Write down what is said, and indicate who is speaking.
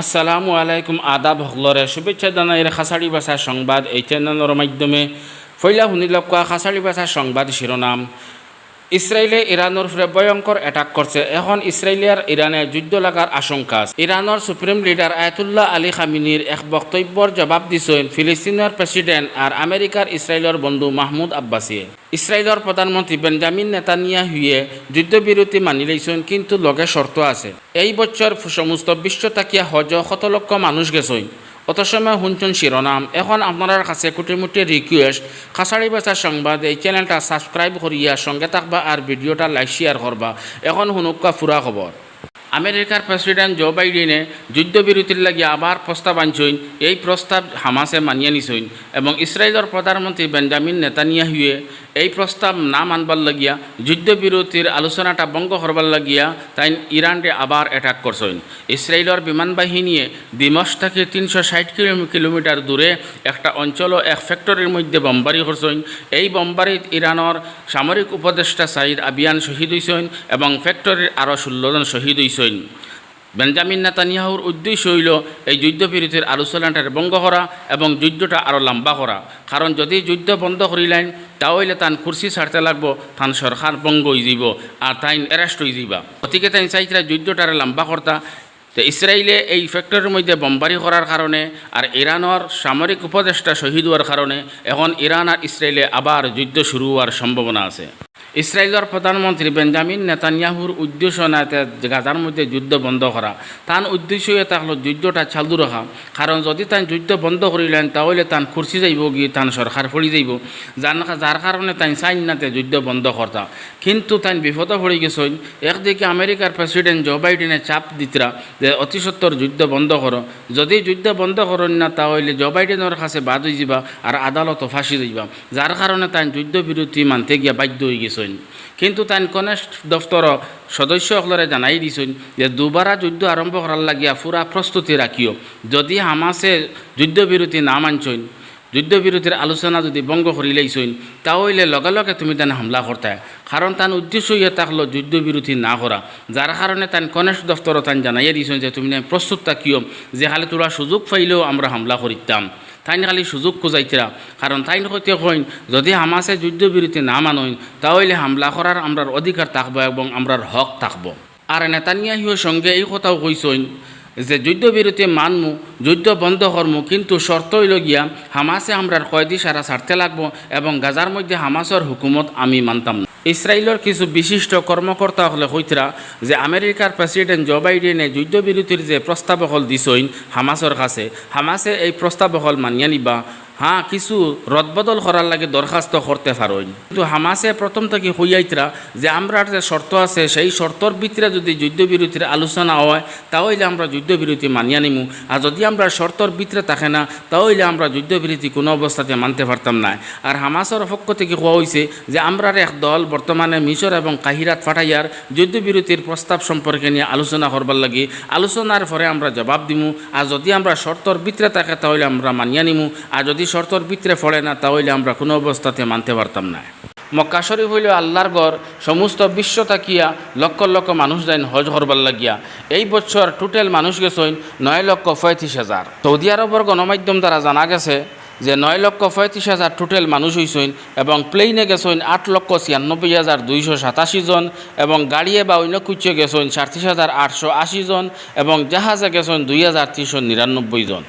Speaker 1: আসসালামু আলাইকুম, আদাব হকলরে শুভেচ্ছা জানাই খাসাড়ি ভাষা সংবাদ। এই চ্যানেলের মাধ্যমে ফৈলা শুনিলক কোৱা খাসাড়ি ভাষা সংবাদ শিরোনাম। ইসরায়েলে ইরানোর উপরে ভয়ঙ্কর অ্যাটাক করছে এখন ইসরায়েলিয়ার ইরানে যুদ্ধ লাগার আশঙ্কা আছে। ইরানোর সুপ্রিম লিডার আয়াতুল্লাহ আলী খামিনির এক বক্তব্যর জবাব দিছেন ফিলিস্তিনের প্রেসিডেন্ট আর আমেরিকার ইসরায়েলের বন্ধু মাহমুদ আব্বাসিয়ে। ইসরায়েলের প্রধানমন্ত্রী বেঞ্জামিন নেতানিয়া হুয়ে যুদ্ধবিরতি মানি লইছেন কিন্তু লগে শর্ত আছে। এই বছর সমস্ত বিশ্ব তাকিয়া হজ শত লক্ষ মানুষ গেছেন অত সময় শুনছেন শিরোনাম এখন আপনার কাছে কুটিমুটি রিকোয়েস্ট খাসাড়ি বেচার সংবাদ, এই চ্যানেলটা সাবস্ক্রাইব করিয়া সঙ্গে থাকবা আর ভিডিওটা লাইক শেয়ার করবা এখন শুনুকা ফুরা খবর আমেরিকার প্রেসিডেন্ট জো বাইডেনে যুদ্ধবিরতির লাগি আবার প্রস্তাব আনছইন এই প্রস্তাব হামাসে মানিয়ে নিছইন এবং ইসরায়েলের প্রধানমন্ত্রী বেঞ্জামিন নেতানিয়াহুয়ে এই প্রস্তাব না মানবার লাগিয়া যুদ্ধবিরতির আলোচনাটা বঙ্গ করবার লাগিয়া তাই ইরানরে আবার অ্যাটাক করছইন ইসরায়েলের বিমান বাহিনীয়ে দিমস থেকে তিনশো ষাট কিলোমিটার দূরে একটা অঞ্চল এক ফ্যাক্টরির মধ্যে বম্বারি করছইন এই বম্বারিত ইরানের সামরিক উপদেষ্টা সাইদ আবিয়ান শহীদ হইছইন এবং ফ্যাক্টরির আরও ষোলো জন শহীদ হইছইন বেঞ্জামিন নেতানিয়াহুর উদ্দেশ্য হইল এই যুদ্ধ যুদ্ধবিরতির আলোচনাটার বঙ্গ করা এবং যুদ্ধটা আরও লম্বা করা। কারণ যদি যুদ্ধ বন্ধ করিলেন, তাহলে তান কুর্সি ছাড়তে লাগবো, তান সরকার বঙ্গ হয়ে যাব আর তাই এরেস্ট হয়ে যাবা গতিকে তাই চাইছিলা যুদ্ধটারে লম্বা করতা। তো ইসরায়েলে এই ফ্যাক্টরির মধ্যে বম্বারি করার কারণে আর ইরানের সামরিক উপদেষ্টা শহীদ হওয়ার কারণে এখন ইরান আর ইসরায়েলে আবার যুদ্ধ শুরু হওয়ার সম্ভাবনা আছে। ইসরায়েলের প্রধানমন্ত্রী বেঞ্জামিন নেতানিয়াহুর উদ্দেশ্য না গাজার মধ্যে যুদ্ধ বন্ধ করা তান উদ্দেশ্য এটা হলো যুদ্ধটা চালু রাখা কারণ যদি তান যুদ্ধ বন্ধ করিলেন তাহলে তান খুরসি যাইব গিয়ে তান সরকার পড়ি যাইব যার যার কারণে তাই চাইন নাতে যুদ্ধ বন্ধ করতা কিন্তু তাই বিপদ পড়ে গেছেন একদিকে আমেরিকার প্রেসিডেন্ট জো বাইডেনে চাপ দিতরা যে অতি সত্তর যুদ্ধ বন্ধ করো যদি যুদ্ধ বন্ধ করেন না, তাহলে জো বাইডেনের কাছে বাদ হয়ে যাবা আর আদালত ফাঁসি যাইবা যার কারণে তাই যুদ্ধ বিরতি মানতে গিয়া বাধ্য হয়ে গেছেন কিন্তু তাই কনেষ্ট দপ্তর সদস্যসকলরে জানাই দিছেন যে দুবারা যুদ্ধ আরম্ভ করার লাগিয়া পুরা প্রস্তুতি রাখিও যদি হামাসে যুদ্ধবিরতি না মানছইন যুদ্ধবিরতির আলোচনা যদি বঙ্গ করিলেইছইন তাহলে লগে লগে তুমি তান হামলা করতে কারণ তান উদ্দেশ্য ইয়ে থাকল যুদ্ধবিরতি না করা যার কারণে তান কনেষ্ট দপ্তর তান জানাইয়া দিছেন যে তুমি প্রস্তুত থাকিও যে হালে তোরা সুযোগ পাইলেও আমরা হামলা করিতাম তাই খালি সুযোগ খোঁজাইতরা কারণ তাই হইতে কইন, যদি হামাসে যুদ্ধবিরতি না মানইন তাহলে হামলা করার আমরার অধিকার থাকব এবং আমরার হক থাকব। আর নেতানিয়াহিও সঙ্গে এই কথাও কইসইন যে যুদ্ধবিরতি মানমু, যুদ্ধ বন্ধ করমু কিন্তু শর্ত হইল গিয়া হামাসে আমরার কয়দি সারা ছাড়তে লাগবো এবং গাজার মধ্যে হামাসর হুকুমত আমি মানতাম না। ইসরায়েলের কিছু বিশিষ্ট কর্মকর্তা হলে হইতরা যে আমেরিকার প্রেসিডেন্ট জো বাইডেনে যুদ্ধবিরতির যে প্রস্তাবকল দিছইন হামাসর কাছে। হামাসে এই প্রস্তাবকল মানিয়া নিবা হ্যাঁ কিছু রদবদল করার লাগে দরখাস্ত করতে পারেন কিন্তু হামাসে প্রথম থেকে হইয়াইতরা যে আমরা যে শর্ত আছে, সেই শর্তর ভিতরে যদি যুদ্ধবিরতির আলোচনা হয় তাহলে আমরা যুদ্ধবিরতি মানিয়া নিমু। আর যদি আমরা শর্তর ভিতরে থাকে না তাহলে আমরা যুদ্ধবিরতি কোনো অবস্থাতে মানতে পারতাম না। আর হামাসের পক্ষ থেকে কোয়া হয়েছে যে আমরার এক দল বর্তমানে মিশর এবং কাহিরাত ফাটাইয়ার যুদ্ধবিরতির প্রস্তাব সম্পর্কে নিয়ে আলোচনা করবার লাগে। আলোচনার পরে আমরা জবাব দিমু। আর যদি আমরা শর্তর ভিতরে থাকে তাহলে আমরা মানিয়া নিমু। আর যদি শর্তর ভিতরে পড়ে না, তাহলে আমরা কোনো অবস্থাতে মানতে পারতাম না। মক্কা শরীফ হইল আল্লাহর গড় সমস্ত বিশ্ব তাকিয়া, লক্ষ লক্ষ মানুষ যাইন হজ হরবার লাগিয়া। এই বছর টোটাল মানুষ গেছেন নয় লক্ষ পঁয়ত্রিশ হাজার। সৌদি আরবের গণমাধ্যম দ্বারা জানা গেছে যে নয় লক্ষ পঁয়ত্রিশ হাজার টোটাল মানুষ হইছেন এবং প্লেনে গেছেন আট লক্ষ ছিয়ানব্বই হাজার দুইশো সাতাশি জন এবং গাড়িয়ে বা অন্য কুচে গেছেন সাতত্রিশ হাজার আটশো আশি জন এবং জাহাজে গেছেন দুই হাজার তিনশো নিরানব্বই জন।